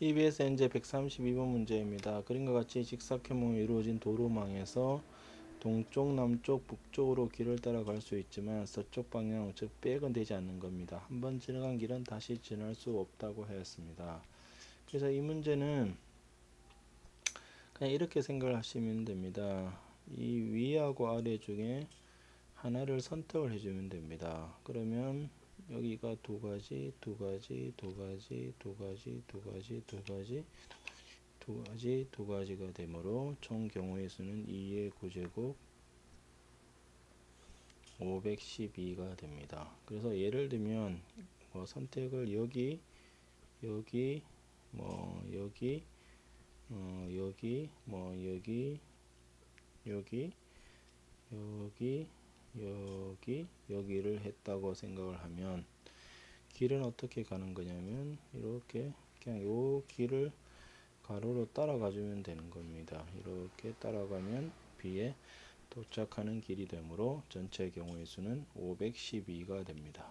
EBS NJ 132번 문제입니다. 그림과 같이 직사각형으로 이루어진 도로망에서 동쪽, 남쪽, 북쪽으로 길을 따라 갈 수 있지만 서쪽 방향, 즉 백은 되지 않는 겁니다. 한 번 지나간 길은 다시 지날 수 없다고 하였습니다. 그래서 이 문제는 그냥 이렇게 생각을 하시면 됩니다. 이 위하고 아래 중에 하나를 선택을 해주면 됩니다. 그러면 여기가 두 가지, 두 가지, 두 가지, 두 가지, 두 가지, 두 가지, 두 가지, 두 가지가 되므로 총 경우의 수는 2의 9제곱 512가 됩니다. 그래서 예를 들면 뭐 선택을 여기, 여기, 뭐 여기, 어 여기, 뭐 여기, 여기, 여기, 여기, 여기를 했다고 생각을 하면 길은 어떻게 가는 거냐면 이렇게 그냥 요 길을 가로로 따라가 주면 되는 겁니다. 이렇게 따라가면 B에 도착하는 길이 되므로 전체 경우의 수는 512가 됩니다.